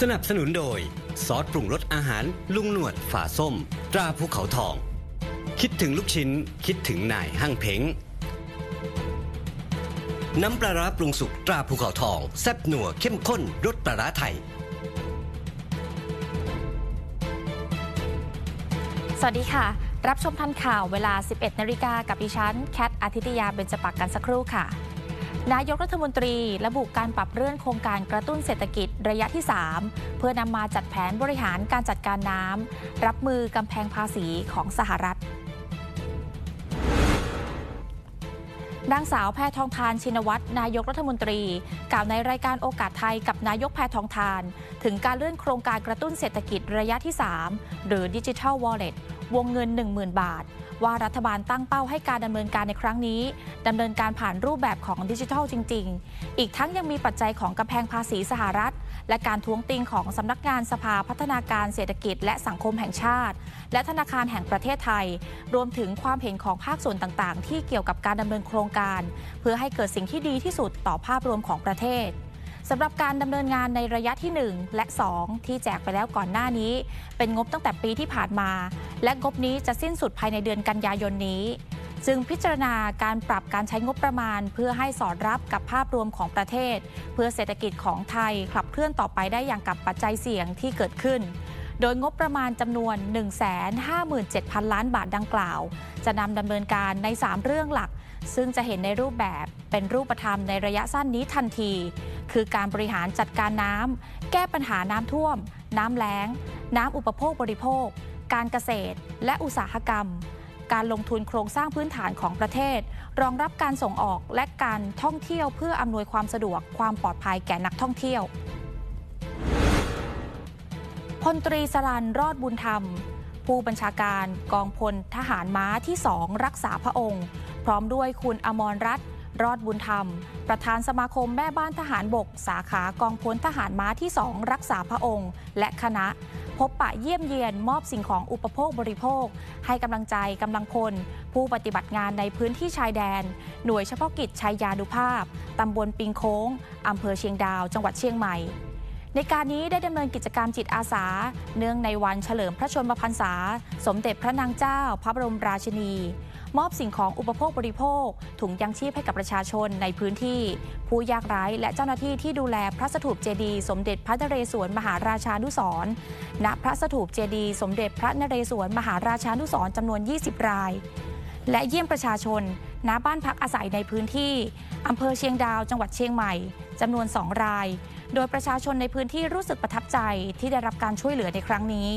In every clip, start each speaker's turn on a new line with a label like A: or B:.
A: สนับสนุนโดย ซอสปรุงรสอาหารลุงหนวดฝาส้ม ตราภูเขาทอง คิดถึงลูกชิ้น คิดถึงนายห้างเพ้งน้ำปลาร้าปรุงสุกตราภูเขาทอง แซ่บหนัวเข้มข้นรสปลาร้าไทย
B: สวัสดีค่ะ รับชมทันข่าวเวลา 11นาฬิกากับดิฉัน แคทอาทิตยาเบญจปักกันสักครู่ค่ะ นายกรัฐมนตรีระบุการปรับเรื่องโครงการกระตุ้นเศรษฐกิจระยะที่ 3 เพื่อนำมาจัดแผนบริหารการจัดการน้ำรับมือกำแพงภาษีของสหรัฐนางสาวแพทองทานชินวัตรนายกรัฐมนตรี กล่าวในรายการโอกาสไทยกับนายกแพทองทาน ถึงการเลื่อนโครงการกระตุ้นเศรษฐกิจระยะที่ 3 หรือดิจิทัลวอลเล็ตวงเงิน 10,000 บาท ว่ารัฐบาลตั้งเป้าให้การดำเนินการในครั้งนี้ดำเนินการผ่านรูปแบบของดิจิทัลจริง ๆ อีกทั้งยังมีปัจจัยของกำแพงภาษีสหรัฐ และการท้วงติงของสำนักงานสภาพัฒนาการเศรษฐกิจ และสังคมแห่งชาติ และธนาคารแห่งประเทศไทย รวมถึงความเห็นของภาคส่วนต่างๆ ที่เกี่ยวกับการดำเนินโครงการ เพื่อให้เกิดสิ่งที่ดีที่สุดต่อภาพรวมของประเทศ สำหรับการดำเนินงานในระยะที่ 1 และ 2 ที่แจกไปแล้วก่อนหน้านี้ เป็นงบตั้งแต่ปีที่ผ่านมา และงบนี้จะสิ้นสุดภายในเดือนกันยายนนี้ จึงพิจารณาการปรับการใช้งบประมาณ เพื่อให้สอดรับกับภาพรวมของประเทศ เพื่อเศรษฐกิจของไทยขับเคลื่อนต่อไปได้อย่างกับปัจจัยเสี่ยงที่เกิดขึ้นโดยงบประมาณจำนวน 157,000 ล้านบาทดังกล่าว จะนำดำเนินการใน 3 เรื่องหลัก ซึ่งจะเห็นในรูปแบบเป็นรูปธรรมในระยะสั้นนี้ทันที คือการบริหารจัดการน้ำแก้ปัญหาน้ำท่วม น้ำแล้ง น้ำอุปโภคบริโภค การเกษตร และอุตสาหกรรม การลงทุนโครงสร้างพื้นฐานของประเทศ รองรับการส่งออกและการท่องเที่ยวเพื่ออำนวยความสะดวกความปลอดภัยแก่นักท่องเที่ยวพลตรีสรันรอดบุญธรรม ผู้บัญชาการกองพลทหารม้าที่สองรักษาพระองค์ พร้อมด้วยคุณอมรรัตน์ รอดบุญธรรม ประธานสมาคมแม่บ้านทหารบก สาขากองพลทหารม้าที่สองรักษาพระองค์ และคณะ พบปะเยี่ยมเยียนมอบสิ่งของอุปโภคบริโภค ให้กำลังใจกำลังพล ผู้ปฏิบัติงานในพื้นที่ชายแดน หน่วยเฉพาะกิจชายยานุภาพตำบลปิงโค้งอำเภอเชียงดาว จังหวัดเชียงใหม่ ในการนี้ได้ดำเนินกิจกรรมจิตอาสา เนื่องในวันเฉลิมพระชนมพรรษา สมเด็จพระนางเจ้า พระบรมราชินี มอบสิ่งของอุปโภคบริโภค ถุงยังชีพให้กับประชาชนในพื้นที่ ผู้ยากไร้และเจ้าหน้าที่ที่ดูแลพระสถูปเจดีย์สมเด็จพระนเรศวรมหาราชานุสรณ์ณพระสถูปเจดีย์สมเด็จพระนเรศวรมหาราชานุสรณ์จำนวน 20 ราย และเยี่ยมประชาชนณบ้านพักอาศัยในพื้นที่อำเภอเชียงดาวจังหวัดเชียงใหม่จำนวน 2 ราย โดยประชาชนในพื้นที่รู้สึกประทับใจที่ได้รับการช่วยเหลือในครั้งนี้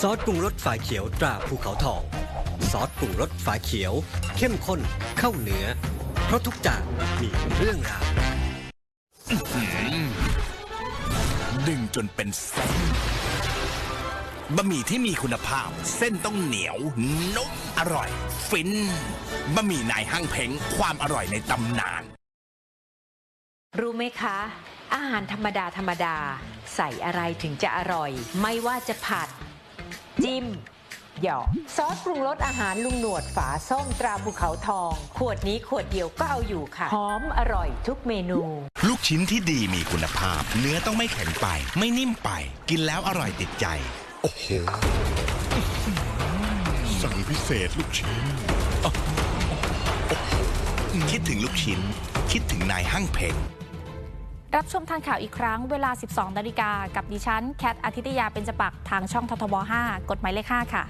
A: ซอสปรุงรสฝาเขียวตราภูเขาทอง ซอสปรุงรสฝาเขียว เข้มข้นเข้าเนื้อ เพราะทุกจานมีเรื่องราว
C: ดึงจนเป็นเส้น บะหมี่ที่มีคุณภาพ เส้นต้องเหนียวนุ่มอร่อย ฟินบะหมี่นายห้างเพ้งความอร่อยในตำนาน
D: รู้ไหมคะ อาหารธรรมดาธรรมดา ใส่อะไรถึงจะอร่อย ไม่ว่าจะผัด จิ้ม หยอกซอสปรุงรสอาหารลุงหนวดฝาส้มตราภูเขาทอง ขวดนี้ขวดเดียวก็เอาอยู่ค่ะหอมอร่อยทุกเมนู
C: ลูกชิ้นที่ดีมีคุณภาพ เนื้อต้องไม่แข็งไป ไม่นิ่มไป กินแล้วอร่อยติดใจ โอ้โห
E: สั่งพิเศษลูกชิ้น
C: คิดถึงลูกชิ้น คิดถึงนายห้างเพง
B: รับชมทางข่าวอีกครั้งเวลา 12 นาฬิกา กับดิฉัน แคทอาทิตยาเป็นจปักทางช่องททบ 5 กฎหมายเลข 5 ค่ะ